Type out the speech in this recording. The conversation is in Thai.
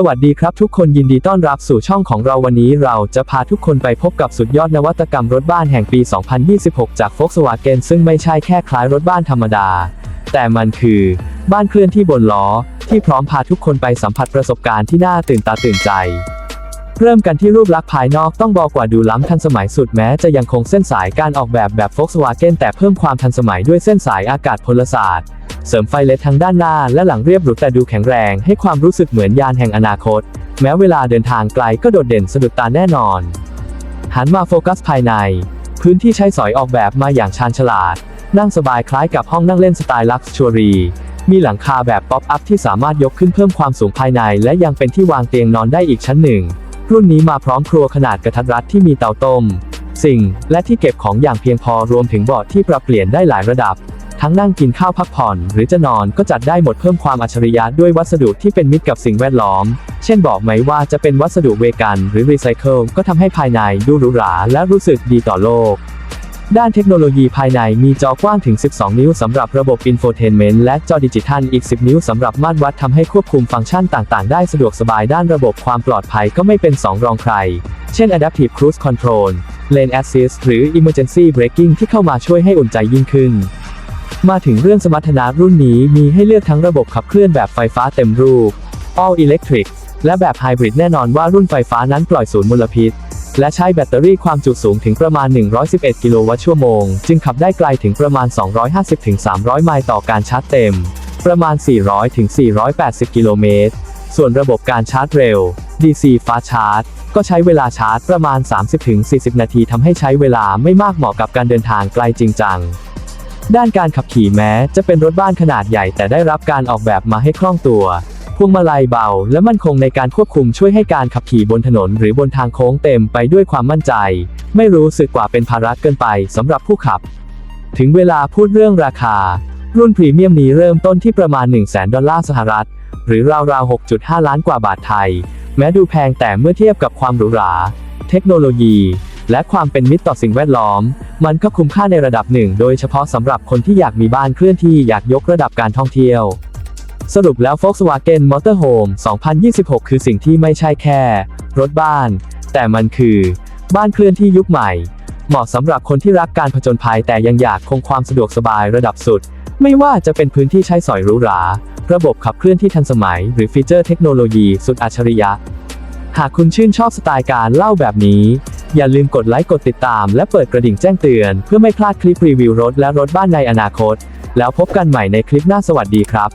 สวัสดีครับทุกคนยินดีต้อนรับสู่ช่องของเราวันนี้เราจะพาทุกคนไปพบกับสุดยอดนวัตกรรมรถบ้านแห่งปี 2026 จาก Volkswagen ซึ่งไม่ใช่แค่คล้ายรถบ้านธรรมดา แต่มันคือบ้านเคลื่อนที่บนล้อ ที่พร้อมพาทุกคนไปสัมผัสประสบการณ์ที่น่าตื่นตาตื่นใจ เริ่มกันที่รูปลักษณ์ภายนอกต้องบอกว่าดูล้ำทันสมัยสุดแม้จะยังคงเส้นสายการออกแบบแบบ Volkswagen แต่เพิ่มความทันสมัยด้วยเส้นสายอากาศพลศาสตร์ เสริมไฟเลสทั้งด้านหน้าและหลังเรียบหรูแต่ดูแข็งแรง ให้ความรู้สึกเหมือนยานแห่งอนาคต แม้เวลาเดินทางไกลก็โดดเด่นสะดุดตาแน่นอน หันมาโฟกัสภายใน พื้นที่ใช้สอยออกแบบมาอย่างชาญฉลาด นั่งสบายคล้ายกับห้องนั่งเล่นสไตล์ลักชัวรีมีหลังคาแบบป๊อปอัพที่สามารถยกขึ้นเพิ่มความสูงภายใน และยังเป็นที่วางเตียงนอนได้อีกชั้นหนึ่ง รุ่นนี้มาพร้อมครัวขนาดกระทัดรัดที่มีเตาต้ม สิ่ง และที่เก็บของอย่างเพียงพอรวมถึงเบาะที่ปรับเปลี่ยนได้หลายระดับ ทั้งนั่งกินข้าวพักผ่อน หรือจะนอนก็จัดได้หมดเพิ่มความอัจฉริยะด้วยวัสดุที่เป็นมิตรกับสิ่งแวดล้อม เช่นบอกไหมว่าจะเป็นวัสดุเวกัน หรือรีไซเคิลก็ทำให้ภายในดูหรูหราและรู้สึกดีต่อโลก ด้านเทคโนโลยีภายในมีจอกว้างถึง 12 นิ้วสำหรับระบบอินโฟเทนเมนต์และจอดิจิทัลอีก 10 นิ้วสำหรับมาตรวัดทำให้ควบคุมฟังก์ชันต่างๆ ได้สะดวกสบายด้านระบบความปลอดภัยก็ไม่เป็น2รองใคร เช่น Adaptive Cruise Control Lane Assist หรือ Emergency Braking ที่เข้ามาช่วยให้อุ่นใจยิ่งขึ้น มาถึงเรื่องสมรรถนะรุ่นนี้มีให้เลือกทั้งระบบขับเคลื่อนแบบไฟฟ้าเต็มรูป All Electric และแบบไฮบริดแน่นอนว่ารุ่นไฟฟ้านั้นปล่อยศูนย์มลพิษ และใช้แบตเตอรี่ความจุสูงถึงประมาณ 111 กิโลวัตต์ชั่วโมง จึงขับได้ไกลถึงประมาณ 250-300 ไมล์ต่อการชาร์จเต็ม ประมาณ 400-480 กิโลเมตร ส่วนระบบการชาร์จเร็ว DC Fast Charge ก็ใช้เวลาชาร์จประมาณ 30-40 นาทีทำให้ใช้เวลาไม่มากเหมาะกับการเดินทางไกลจริงจังด้านการขับขี่แม้จะเป็นรถบ้านขนาดใหญ่แต่ได้รับการออกแบบมาให้คล่องตัว พวงมาลัยเบาและมั่นคงในการควบคุมช่วยให้การขับขี่บนถนนหรือบนทางโค้งเต็มไปด้วยความมั่นใจ ไม่รู้สึกกว่าเป็นภาระเกินไปสำหรับผู้ขับ ถึงเวลาพูดเรื่องราคา รุ่นพรีเมียมนี้เริ่มต้นที่ประมาณ 1 0 0 0 0แดอลลาร์สหรัฐ หรือราวๆ 6.5 ล้านกว่าบาทไทย แม้ดูแพงแต่เมื่อเทียบกับความหรูหรา เทคโนโลยี และความเป็นมิตรต่อสิ่งแวดล้อม มันก็คุ้มค่าในระดับหนึ่ง โดยเฉพาะสำหรับคนที่อยากมีบ้านเคลื่อนที่อยากยกระดับการท่องเที่ยว สรุปแล้ว Volkswagen Motorhome 2026 คือสิ่งที่ไม่ใช่แค่ รถบ้าน แต่มันคือ บ้านเคลื่อนที่ยุคใหม่ เหมาะสำหรับคนที่รักการผจญภัยแต่ยังอยากคงความสะดวกสบายระดับสุด ไม่ว่าจะเป็นพื้นที่ใช้สอยหรูหรา ระบบขับเคลื่อนที่ทันสมัย หรือฟีเจอร์เทคโนโลยีสุดอัจฉริยะ หากคุณชื่นชอบสไตล์การเล่าแบบนี้ อย่าลืมกดไลค์กดติดตาม และเปิดกระดิ่งแจ้งเตือน เพื่อไม่พลาดคลิปรีวิวรถและรถบ้านในอนาคต แล้วพบกันใหม่ในคลิปหน้าสวัสดีครับ